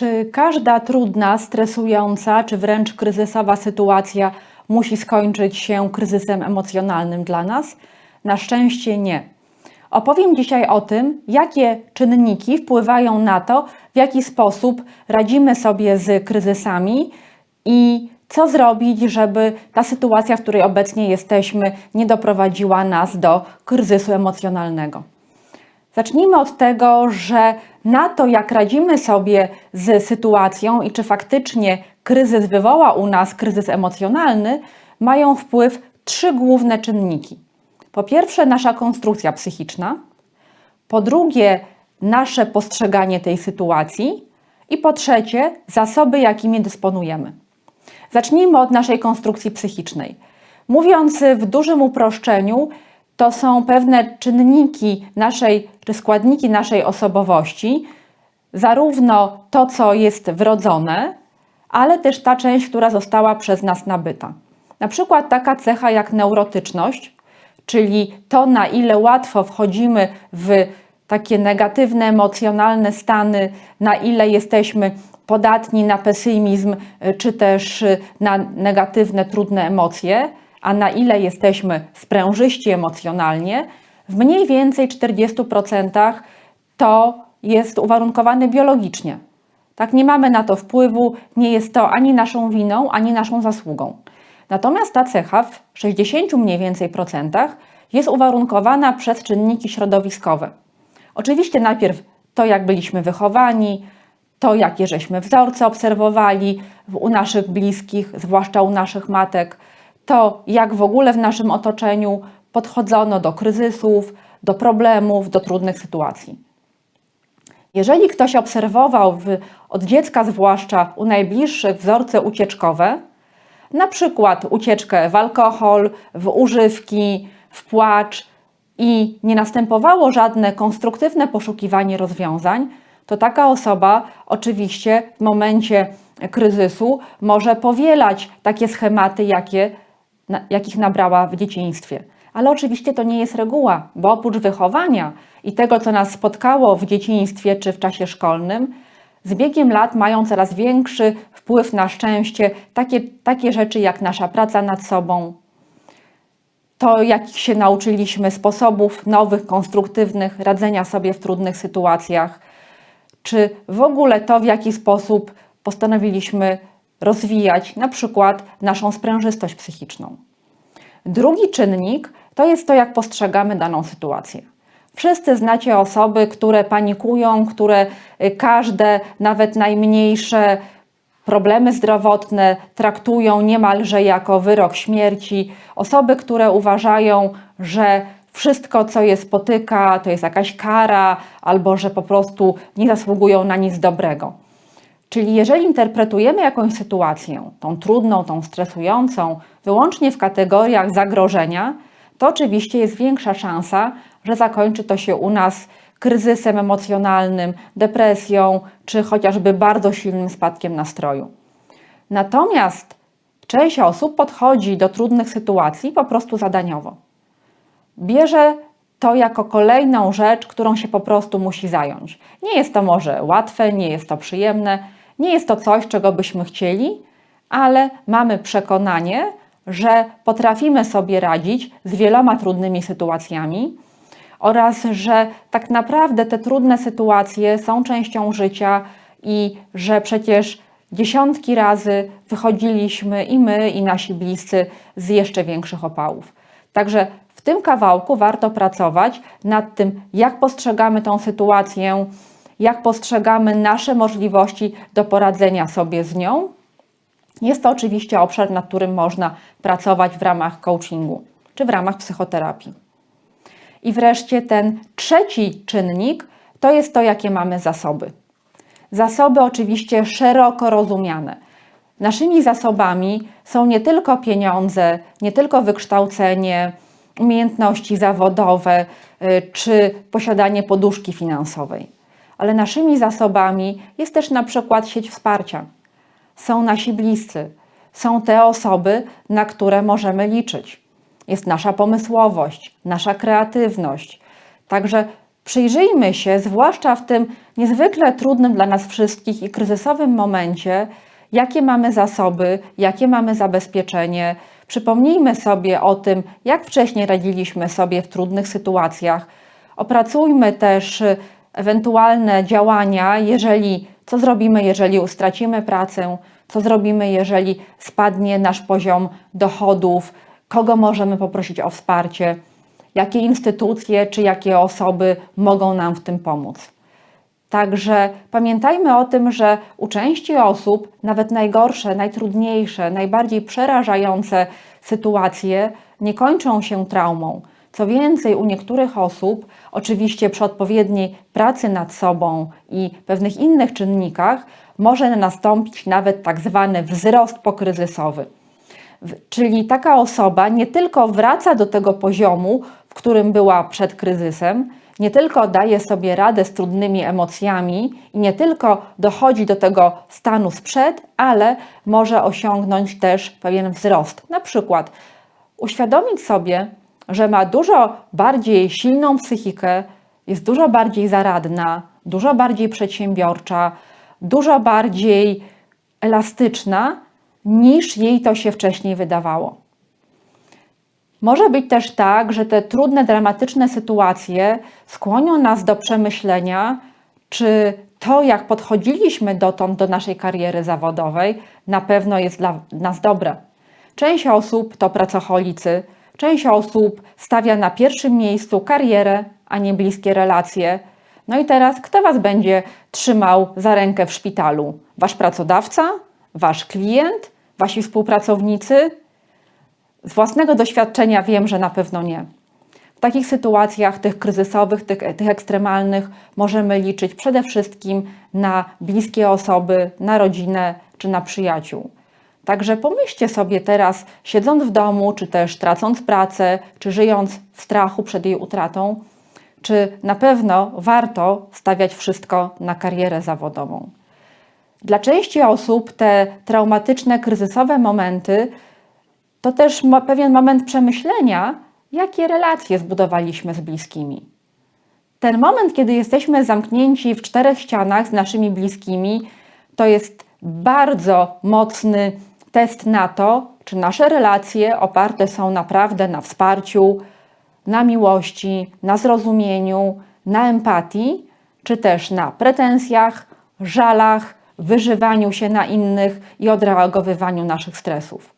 Czy każda trudna, stresująca czy wręcz kryzysowa sytuacja musi skończyć się kryzysem emocjonalnym dla nas? Na szczęście nie. Opowiem dzisiaj o tym, jakie czynniki wpływają na to, w jaki sposób radzimy sobie z kryzysami i co zrobić, żeby ta sytuacja, w której obecnie jesteśmy, nie doprowadziła nas do kryzysu emocjonalnego. Zacznijmy od tego, że na to, jak radzimy sobie z sytuacją i czy faktycznie kryzys wywoła u nas kryzys emocjonalny, mają wpływ trzy główne czynniki. Po pierwsze, nasza konstrukcja psychiczna, po drugie, nasze postrzeganie tej sytuacji i po trzecie, zasoby, jakimi dysponujemy. Zacznijmy od naszej konstrukcji psychicznej. Mówiąc w dużym uproszczeniu, to są pewne czynniki naszej, czy składniki naszej osobowości, zarówno to, co jest wrodzone, ale też ta część, która została przez nas nabyta. Na przykład taka cecha jak neurotyczność, czyli to, na ile łatwo wchodzimy w takie negatywne, emocjonalne stany, na ile jesteśmy podatni na pesymizm, czy też na negatywne, trudne emocje, a na ile jesteśmy sprężyści emocjonalnie, w mniej więcej 40% to jest uwarunkowane biologicznie. Tak, nie mamy na to wpływu, nie jest to ani naszą winą, ani naszą zasługą. Natomiast ta cecha w 60 mniej więcej procentach jest uwarunkowana przez czynniki środowiskowe. Oczywiście najpierw to, jak byliśmy wychowani, to, jakie żeśmy wzorce obserwowali u naszych bliskich, zwłaszcza u naszych matek, to, jak w ogóle w naszym otoczeniu podchodzono do kryzysów, do problemów, do trudnych sytuacji. Jeżeli ktoś obserwował w, od dziecka, zwłaszcza u najbliższych, wzorce ucieczkowe, na przykład ucieczkę w alkohol, w używki, w płacz i nie następowało żadne konstruktywne poszukiwanie rozwiązań, to taka osoba oczywiście w momencie kryzysu może powielać takie schematy, jakie, na, jakich nabrała w dzieciństwie. Ale oczywiście to nie jest reguła, bo oprócz wychowania i tego, co nas spotkało w dzieciństwie czy w czasie szkolnym, z biegiem lat mają coraz większy wpływ na szczęście takie, takie rzeczy jak nasza praca nad sobą, to jakich się nauczyliśmy sposobów nowych, konstruktywnych radzenia sobie w trudnych sytuacjach, czy w ogóle to, w jaki sposób postanowiliśmy rozwijać na przykład naszą sprężystość psychiczną. Drugi czynnik to jest to, jak postrzegamy daną sytuację. Wszyscy znacie osoby, które panikują, które y, każde, nawet najmniejsze problemy zdrowotne traktują niemalże jako wyrok śmierci. Osoby, które uważają, że wszystko, co je spotyka, to jest jakaś kara, albo że po prostu nie zasługują na nic dobrego. Czyli jeżeli interpretujemy jakąś sytuację, tą trudną, tą stresującą, wyłącznie w kategoriach zagrożenia, to oczywiście jest większa szansa, że zakończy to się u nas kryzysem emocjonalnym, depresją, czy chociażby bardzo silnym spadkiem nastroju. Natomiast część osób podchodzi do trudnych sytuacji po prostu zadaniowo. Bierze to jako kolejną rzecz, którą się po prostu musi zająć. Nie jest to może łatwe, nie jest to przyjemne, nie jest to coś, czego byśmy chcieli, ale mamy przekonanie, że potrafimy sobie radzić z wieloma trudnymi sytuacjami oraz że tak naprawdę te trudne sytuacje są częścią życia i że przecież dziesiątki razy wychodziliśmy i my, i nasi bliscy z jeszcze większych opałów. Także w tym kawałku warto pracować nad tym, jak postrzegamy tą sytuację, jak postrzegamy nasze możliwości do poradzenia sobie z nią. Jest to oczywiście obszar, nad którym można pracować w ramach coachingu czy w ramach psychoterapii. I wreszcie ten trzeci czynnik to jest to, jakie mamy zasoby. Zasoby oczywiście szeroko rozumiane. Naszymi zasobami są nie tylko pieniądze, nie tylko wykształcenie, umiejętności zawodowe y, czy posiadanie poduszki finansowej. Ale naszymi zasobami jest też na przykład sieć wsparcia. Są nasi bliscy, są te osoby, na które możemy liczyć. Jest nasza pomysłowość, nasza kreatywność. Także Przyjrzyjmy się, zwłaszcza w tym niezwykle trudnym dla nas wszystkich i kryzysowym momencie, jakie mamy zasoby, jakie mamy zabezpieczenie. Przypomnijmy sobie o tym, jak wcześniej radziliśmy sobie w trudnych sytuacjach. Opracujmy też ewentualne działania, jeżeli co zrobimy, jeżeli stracimy pracę, co zrobimy, jeżeli spadnie nasz poziom dochodów, kogo możemy poprosić o wsparcie, jakie instytucje czy jakie osoby mogą nam w tym pomóc. Także pamiętajmy o tym, że u części osób nawet najgorsze, najtrudniejsze, najbardziej przerażające sytuacje nie kończą się traumą. Co więcej, u niektórych osób, oczywiście przy odpowiedniej pracy nad sobą i pewnych innych czynnikach, może nastąpić nawet tak zwany wzrost pokryzysowy. Czyli taka osoba nie tylko wraca do tego poziomu, w którym była przed kryzysem, nie tylko daje sobie radę z trudnymi emocjami i nie tylko dochodzi do tego stanu sprzed, ale może osiągnąć też pewien wzrost. Na przykład uświadomić sobie, że ma dużo bardziej silną psychikę, jest dużo bardziej zaradna, dużo bardziej przedsiębiorcza, dużo bardziej elastyczna, niż jej to się wcześniej wydawało. Może być też tak, że te trudne, dramatyczne sytuacje skłonią nas do przemyślenia, czy to, jak podchodziliśmy dotąd do naszej kariery zawodowej, na pewno jest dla nas dobre. Część osób to pracocholicy, część osób stawia na pierwszym miejscu karierę, a nie bliskie relacje. No i teraz, kto Was będzie trzymał za rękę w szpitalu? Wasz pracodawca? Wasz klient? Wasi współpracownicy? Z własnego doświadczenia wiem, że na pewno nie. W takich sytuacjach, tych kryzysowych, tych, tych ekstremalnych, możemy liczyć przede wszystkim na bliskie osoby, na rodzinę czy na przyjaciół. Także pomyślcie sobie teraz, siedząc w domu, czy też tracąc pracę, czy żyjąc w strachu przed jej utratą, czy na pewno warto stawiać wszystko na karierę zawodową. Dla części osób te traumatyczne, kryzysowe momenty to też pewien moment przemyślenia, jakie relacje zbudowaliśmy z bliskimi. Ten moment, kiedy jesteśmy zamknięci w czterech ścianach z naszymi bliskimi, to jest bardzo mocny test na to, czy nasze relacje oparte są naprawdę na wsparciu, na miłości, na zrozumieniu, na empatii, czy też na pretensjach, żalach, wyżywaniu się na innych i odreagowywaniu naszych stresów.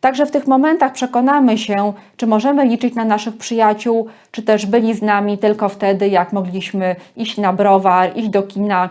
Także w tych momentach przekonamy się, czy możemy liczyć na naszych przyjaciół, czy też byli z nami tylko wtedy, jak mogliśmy iść na browar, iść do kina,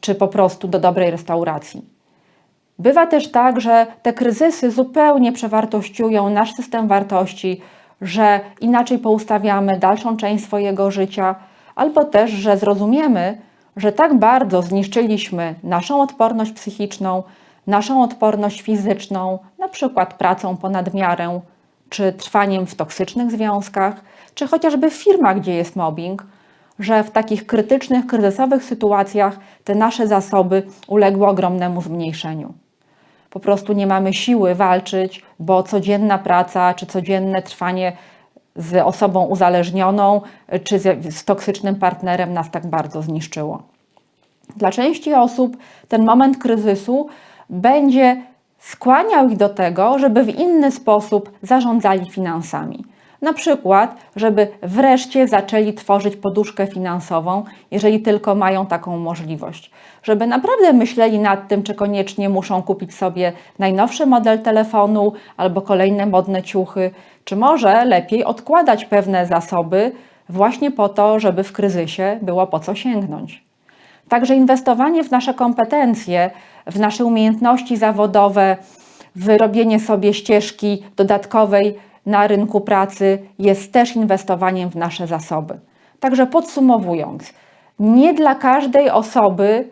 czy po prostu do dobrej restauracji. Bywa też tak, że te kryzysy zupełnie przewartościują nasz system wartości, że inaczej poustawiamy dalszą część swojego życia, albo też, że zrozumiemy, że tak bardzo zniszczyliśmy naszą odporność psychiczną, naszą odporność fizyczną, na przykład pracą ponad miarę, czy trwaniem w toksycznych związkach, czy chociażby w firmach, gdzie jest mobbing, że w takich krytycznych, kryzysowych sytuacjach te nasze zasoby uległy ogromnemu zmniejszeniu. Po prostu nie mamy siły walczyć, bo codzienna praca czy codzienne trwanie z osobą uzależnioną czy z, z toksycznym partnerem nas tak bardzo zniszczyło. Dla części osób ten moment kryzysu będzie skłaniał ich do tego, żeby w inny sposób zarządzali finansami. Na przykład, żeby wreszcie zaczęli tworzyć poduszkę finansową, jeżeli tylko mają taką możliwość. Żeby naprawdę myśleli nad tym, czy koniecznie muszą kupić sobie najnowszy model telefonu albo kolejne modne ciuchy, czy może lepiej odkładać pewne zasoby właśnie po to, żeby w kryzysie było po co sięgnąć. Także inwestowanie w nasze kompetencje, w nasze umiejętności zawodowe, w robienie sobie ścieżki dodatkowej na rynku pracy jest też inwestowaniem w nasze zasoby. Także podsumowując, nie dla każdej osoby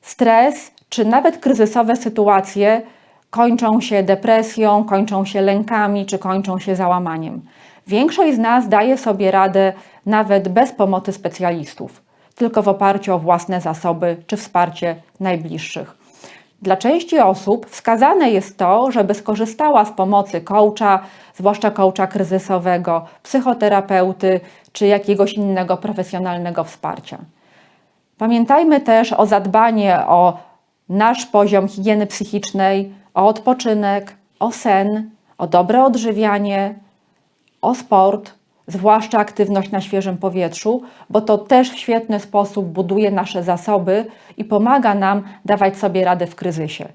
stres czy nawet kryzysowe sytuacje kończą się depresją, kończą się lękami czy kończą się załamaniem. Większość z nas daje sobie radę nawet bez pomocy specjalistów, tylko w oparciu o własne zasoby czy wsparcie najbliższych. Dla części osób wskazane jest to, żeby skorzystała z pomocy coacha, zwłaszcza coacha kryzysowego, psychoterapeuty czy jakiegoś innego profesjonalnego wsparcia. Pamiętajmy też o zadbanie o nasz poziom higieny psychicznej, o odpoczynek, o sen, o dobre odżywianie, o sport, zwłaszcza aktywność na świeżym powietrzu, bo to też w świetny sposób buduje nasze zasoby i pomaga nam dawać sobie radę w kryzysie.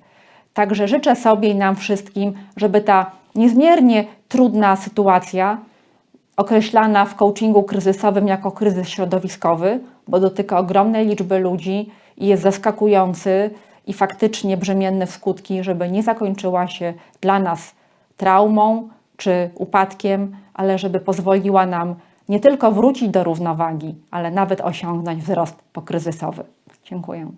Także życzę sobie i nam wszystkim, żeby ta niezmiernie trudna sytuacja, określana w coachingu kryzysowym jako kryzys środowiskowy, bo dotyka ogromnej liczby ludzi i jest zaskakujący i faktycznie brzemienny w skutki, żeby nie zakończyła się dla nas traumą czy upadkiem, ale żeby pozwoliła nam nie tylko wrócić do równowagi, ale nawet osiągnąć wzrost pokryzysowy. Dziękuję.